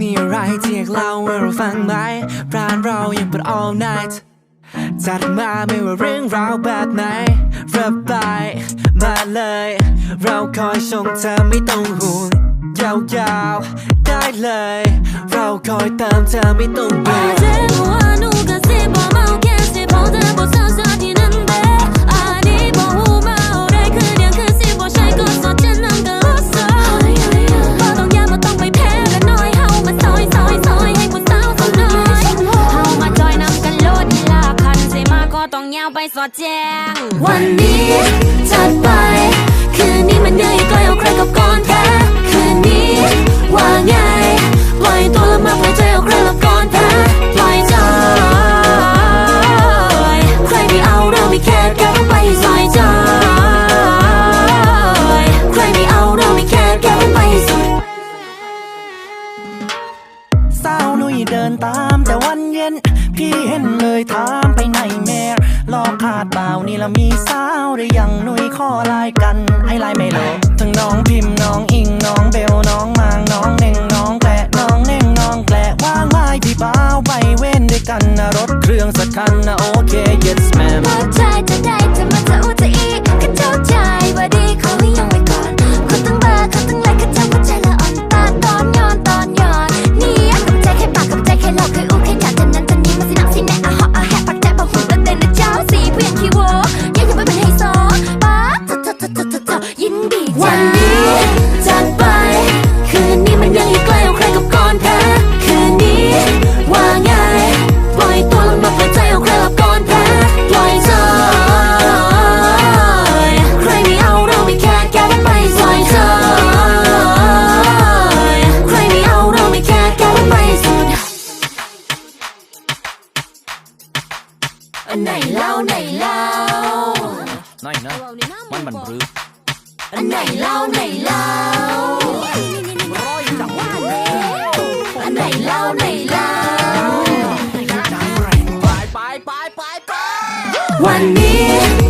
มีอะไรที่อยากเล่าให้เราฟังไหมพรานเรายังเปิด all night จัดมาไม่ว่าเรื่องราวแบบไหนระบายมาเลย เราคอยชงเธอไม่ต้องห่วงยาวๆ ได้เลย เราคอยติมเธอไม่ต้องเบื่อ ต้องยาวไปสอดแจ้ง วันนี้จัดไป คืนนี้มันเหนื่อยก็เอาใครกับก่อนแพ้คืนนี้ว่าไงปล่อยตัวละมาปล่อยใจเอาใครกับก่อนแพ้ปล่อยใจใครไม่เอาเราไม่แค่แกต้องไปให้สอยใจใครไม่เอาเราไม่แค่แกต้องไปให้สุดสาวลุยเดินตามแต่วันเย็น พี่เห็นเลยถามไปไหนแม่ลอกขาดเปล่านี่ละมีสาวหรือยังนุยข้อลายกันไอ้ไลายไม่ลงทั้งน้องพิมพ์น้องอิงน้องเบลน้องมางน้องเน่งน้องแกละน้องเน่งน้องแกละว่างไม้พี่เปล่าไปเว้นด้วยกันนะรถเครื่องสักคันนะโอเค yes ma'am วันนี้จัดไป คืนนี้มันยังอีกไกลเอาใครกับก่อนแพ้คืนนี้ว่าไงปล่อยตัวลงมาปล่อยใจเอาใครกับก่อนแพ้ปล่อยใจใครไม่เอาเราไม่แค่แกมันไปปล่อยใจใครไม่เอาเราไม่แค่แกมันไปสุดอันไหนเล่าไหนเล่านั่นนะมันบันรื้อ ไหนเล่าไหนเล่าอันไหนเล่าไหนเล่าไปไปไปไปไปวันนี้